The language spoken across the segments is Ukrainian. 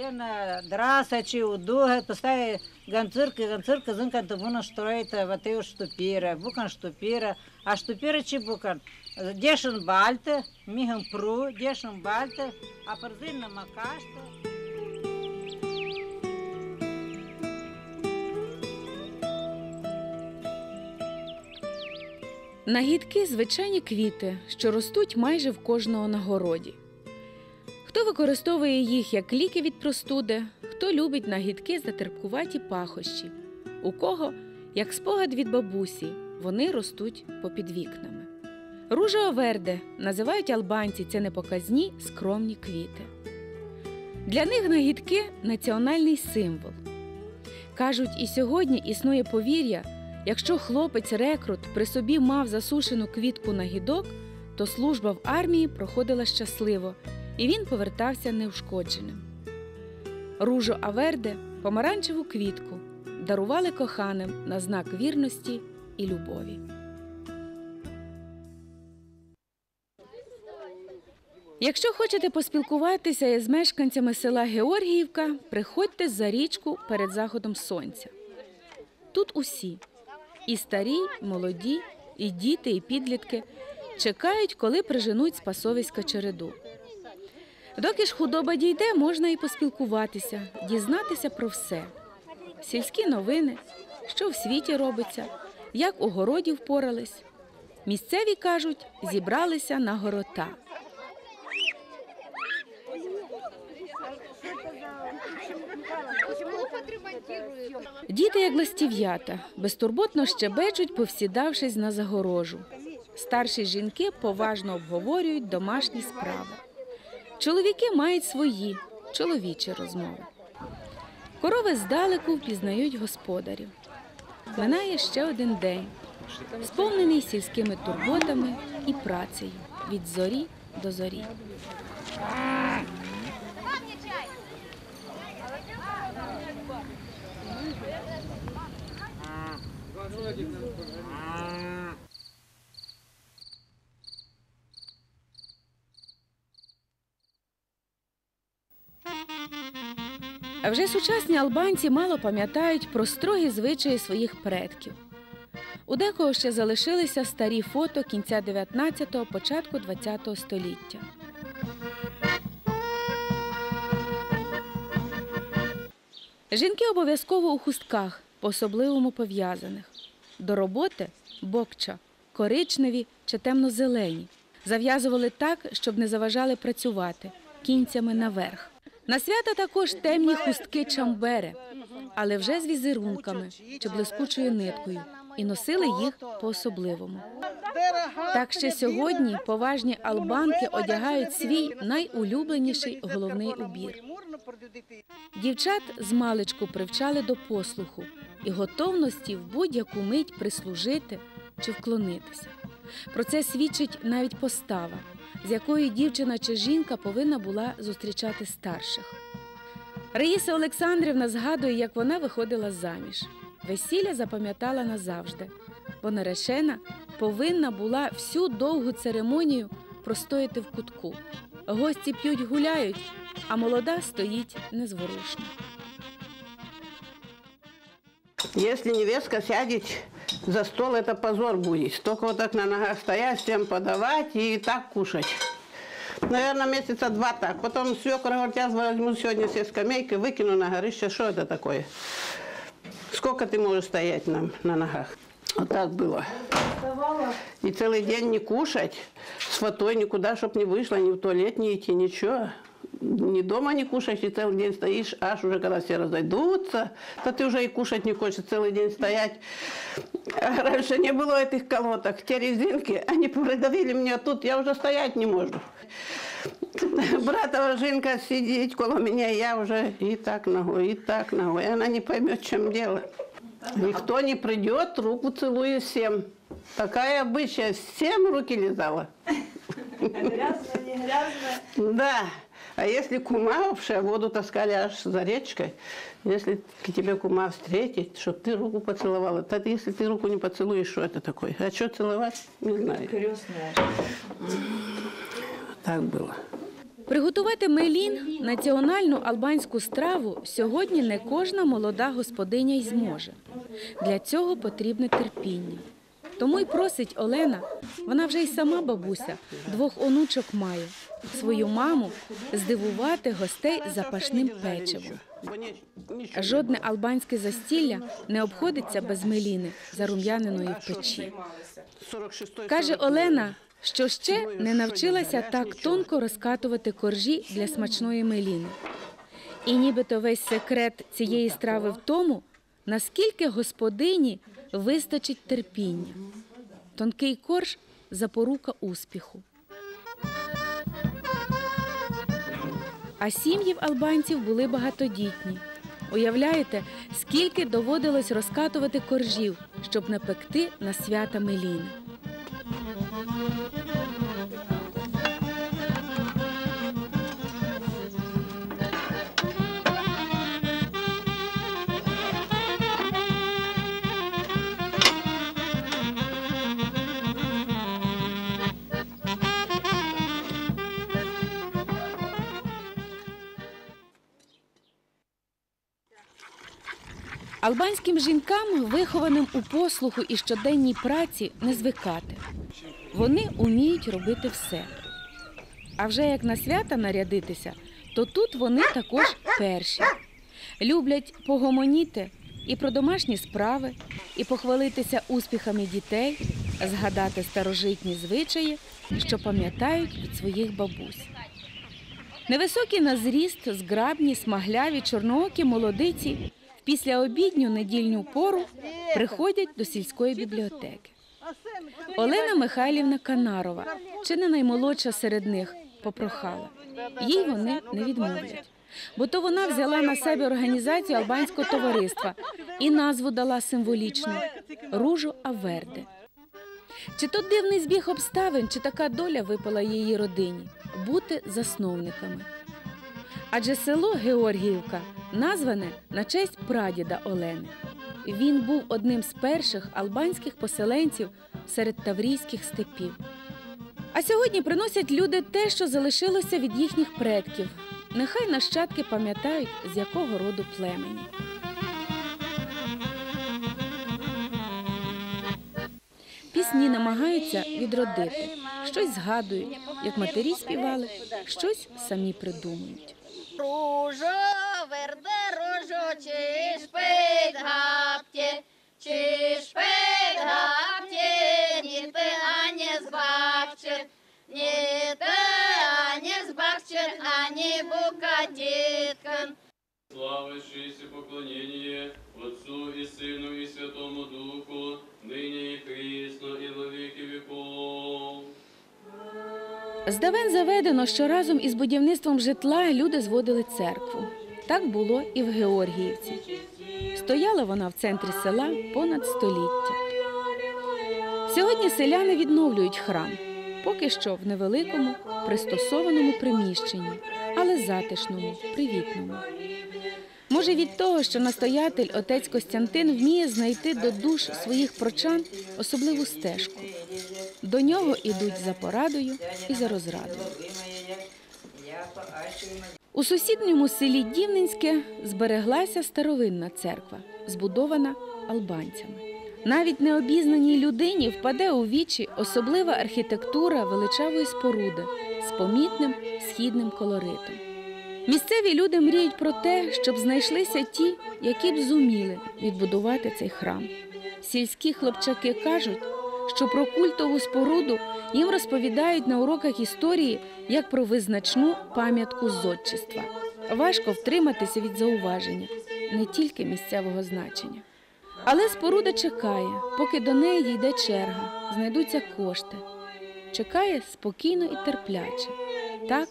Лена драсачи, удуга, постави ганцирка, ганцирка, зынка тубуна штурайта, ватею штупира, букан штупира, а штупира чи букан. Дешин бальте, миган пру, дешин бальте, а парзин на макашта. Нагідки звичайні квіти, що ростуть майже в кожного на городі. Хто використовує їх як ліки від простуди, хто любить нагідки за терпкуваті пахощі, у кого, як спогад від бабусі, вони ростуть попід вікнами. Ружа верде називають албанці це непоказні скромні квіти. Для них нагідки національний символ. Кажуть, і сьогодні існує повір'я, якщо хлопець рекрут при собі мав засушену квітку нагідок, то служба в армії проходила щасливо, і він повертався неушкодженим. Ружо Аверде помаранчеву квітку дарували коханим на знак вірності і любові. Якщо хочете поспілкуватися із мешканцями села Георгіївка, приходьте за річку перед заходом сонця. Тут усі і старі, і молоді, і діти, і підлітки чекають, коли приженуть спасовиська череду. Доки ж худоба дійде, можна і поспілкуватися, дізнатися про все: сільські новини, що в світі робиться, як у городі впорались. Місцеві кажуть, зібралися на горота. Діти, як листів'ята, безтурботно щебечуть, повсідавшись на загорожу. Старші жінки поважно обговорюють домашні справи. Чоловіки мають свої чоловічі розмови. Корови здалеку впізнають господарів. Минає ще один день, сповнений сільськими турботами і працею від зорі до зорі. А вже сучасні албанці мало пам'ятають про строгі звичаї своїх предків. У декого ще залишилися старі фото кінця 19-го, початку 20-го століття. Жінки обов'язково у хустках, по-особливому пов'язаних. До роботи бокча, коричневі чи темно-зелені. Зав'язували так, щоб не заважали працювати, кінцями наверх. На свята також темні хустки чамбери, але вже з візерунками чи блискучою ниткою, і носили їх по-особливому. Так ще сьогодні поважні албанки одягають свій найулюбленіший головний убір. Дівчат з маличку привчали до послуху і готовності в будь-яку мить прислужити чи вклонитися. Про це свідчить навіть постава, з якою дівчина чи жінка повинна була зустрічати старших. Раїса Олександрівна згадує, як вона виходила заміж. Весілля запам'ятала назавжди, бо наречена повинна була всю довгу церемонію простояти в кутку. Гості п'ють гуляють, а молода стоїть незворушно. Если невестка сядет за стол, это позор будет. Только вот так на ногах стоять, всем подавать и так кушать. Наверное, месяца два так. Потом свекра говорит, я возьму сегодня все скамейки, выкину на горище. Что это такое? Сколько ты можешь стоять на, на ногах? Вот так было. И целый день не кушать, с фатой никуда, чтоб не вышло, ни в туалет не идти, ничего. Ни дома не кушаешь, и целый день стоишь, аж уже когда все разойдутся, то ты уже и кушать не хочешь, целый день стоять. А раньше не было этих колоток, те резинки, они придавили меня тут, я уже стоять не могу. Братова жінка сидит около меня, я уже и так ногой, и так ногой. Она не поймет, в чем дело. Никто не придет, руку целую всем. Такая обычая, всем руки лизала. Грязно, не грязно. Да. А если кума вообще воду таскали аж за речкой, если к тебе кума встретить, чтобы ты руку поцеловала, то если ты руку не поцелуешь, что это такое? А что целовать? Не знаю. Крестная. Так было. Приготувати мелін національну албанську страву сьогодні не кожна молода господиня й зможе. Для цього потрібне терпіння. Тому й просить Олена, вона вже й сама бабуся, двох онучок має, свою маму здивувати гостей запашним печивом. Жодне албанське застілля не обходиться без меліни, зарум'яненої в печі. Каже Олена, що ще не навчилася так тонко розкатувати коржі для смачної меліни. І нібито весь секрет цієї страви в тому, наскільки господині вистачить терпіння. Тонкий корж запорука успіху. А сім'ї в албанців були багатодітні. Уявляєте, скільки доводилось розкатувати коржів, щоб напекти на свята Меліни. Албанським жінкам, вихованим у послуху і щоденній праці, не звикати. Вони уміють робити все. А вже як на свята нарядитися, то тут вони також перші. Люблять погомоніти і про домашні справи, і похвалитися успіхами дітей, згадати старожитні звичаї, що пам'ятають від своїх бабусь. Невисокі на зріст, зграбні, смагляві, чорноокі молодиці в післяобідню недільню пору приходять до сільської бібліотеки. Олена Михайлівна Канарова, чи не наймолодша серед них, попрохала. Їй вони не відмовлять. Бо то вона взяла на себе організацію албанського товариства і назву дала символічну Ружо Аверде. Чи то дивний збіг обставин, чи така доля випала її родині бути засновниками. Адже село Георгіївка назване на честь прадіда Олени. Він був одним з перших албанських поселенців серед таврійських степів. А сьогодні приносять люди те, що залишилося від їхніх предків. Нехай нащадки пам'ятають, з якого роду племені. Пісні намагаються відродити, щось згадують, як матері співали, щось самі придумують. Верде ружо, чи шпит гапте, чи шпит гапте, ні ти ані збавчер, ні ти ані збавчер, ані букатіткан. Славишись и поклонение Отцу и Сыну и Святому Духу, ныне и присно и во веки веков. Здавен заведено, що разом із будівництвом житла люди зводили церкву. Так було і в Георгіївці. Стояла вона в центрі села понад століття. Сьогодні селяни відновлюють храм, поки що в невеликому, пристосованому приміщенні, але затишному, привітному. Може, від того, що настоятель отець Костянтин вміє знайти до душ своїх прочан особливу стежку. До нього ідуть за порадою і за розрадою. У сусідньому селі Дівненське збереглася старовинна церква, збудована албанцями. Навіть необізнаній людині впаде у вічі особлива архітектура величавої споруди з помітним східним колоритом. Місцеві люди мріють про те, щоб знайшлися ті, які б зуміли відбудувати цей храм. Сільські хлопчаки кажуть, що про культову споруду їм розповідають на уроках історії як про визначну пам'ятку зодчества. Важко втриматися від зауваження не тільки місцевого значення. Але споруда чекає, поки до неї йде черга, знайдуться кошти. Чекає спокійно і терпляче, так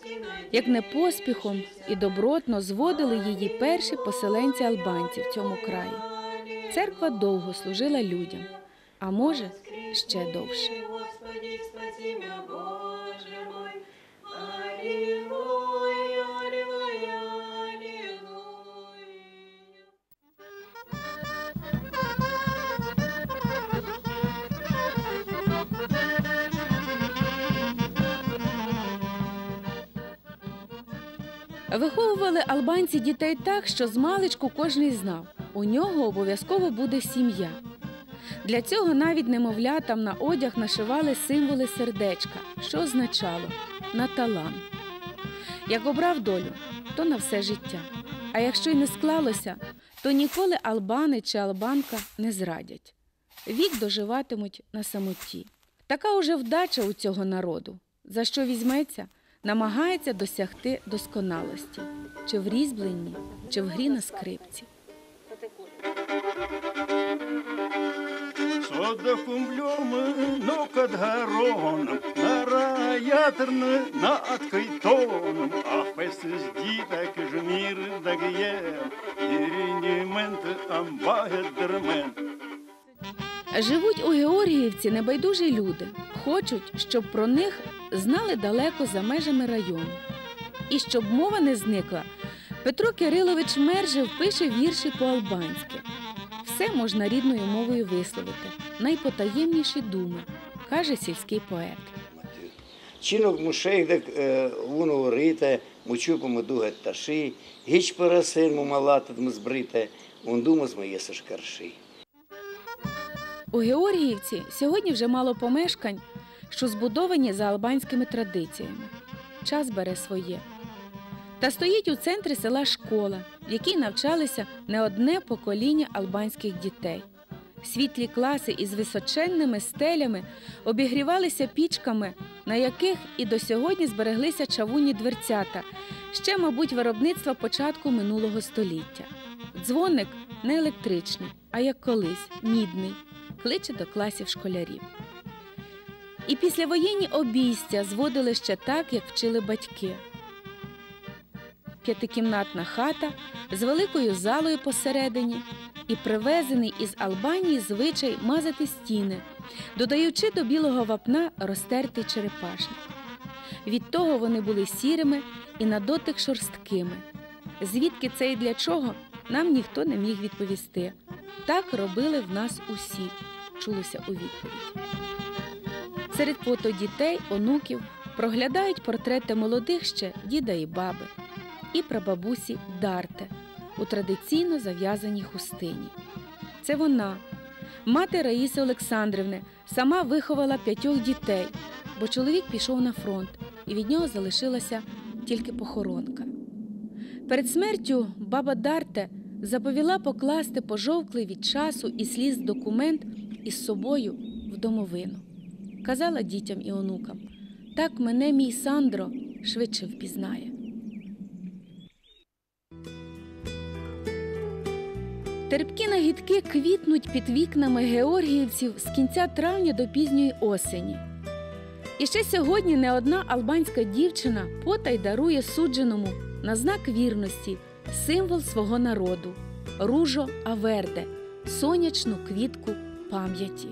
як не поспіхом і добротно зводили її перші поселенці албанці в цьому краї. Церква довго служила людям, а може, ще довше. Господи, Боже мой. Аллилуйя. Виховували албанці дітей так, що з маличку кожний знав, у нього обов'язково буде сім'я. Для цього навіть немовлятам на одяг нашивали символи сердечка, що означало на талант. Як обрав долю, то на все життя. А якщо й не склалося, то ніколи албани чи албанка не зрадять. Вік доживатимуть на самоті. Така уже вдача у цього народу, за що візьметься, намагається досягти досконалості, чи в різьбленні, чи в грі на скрипці. Содокумлем, но кад гароном, на раятърна, на откайтоном, а песес дитак жмир дагьем, иринемент амбагедермен. Живуть у Георгіївці небайдужі люди, хочуть, щоб про них знали далеко за межами району. І щоб мова не зникла, Петро Кирилович Мержев пише вірші по-албанськи. Все можна рідною мовою висловити, найпотаємніші думи, каже сільський поет. Чинок мушей, де воно рите, мучу помидуге таши, гіч парасин му малатит му збрите, он дума з моє сашкарши. У Георгіївці сьогодні вже мало помешкань, що збудовані за албанськими традиціями. Час бере своє. Та стоїть у центрі села школа, в якій навчалися не одне покоління албанських дітей. Світлі класи із височенними стелями обігрівалися пічками, на яких і до сьогодні збереглися чавунні дверцята, ще, мабуть, виробництва початку минулого століття. Дзвоник не електричний, а як колись мідний, кличе до класів школярів. І післявоєнні обійстя зводили ще так, як вчили батьки. П'ятикімнатна хата з великою залою посередині і привезений із Албанії звичай мазати стіни, додаючи до білого вапна розтертий черепашник. Від того вони були сірими і на дотик шорсткими. Звідки це і для чого, нам ніхто не міг відповісти. Так робили в нас усі, чулося у відповідь. Серед фото дітей, онуків проглядають портрети молодих ще діда і баби, і прабабусі Дарте у традиційно зав'язаній хустині. Це вона, мати Раїси Олександрівни, сама виховала п'ятьох дітей, бо чоловік пішов на фронт, і від нього залишилася тільки похоронка. Перед смертю баба Дарте заповіла покласти пожовклий від часу і сліз документ із собою в домовину. Казала дітям і онукам: так мене мій Сандро швидше впізнає. Терпкі нагідки квітнуть під вікнами георгіївців з кінця травня до пізньої осені. І ще сьогодні не одна албанська дівчина потай дарує судженому на знак вірності символ свого народу ружо Аверде, сонячну квітку пам'яті.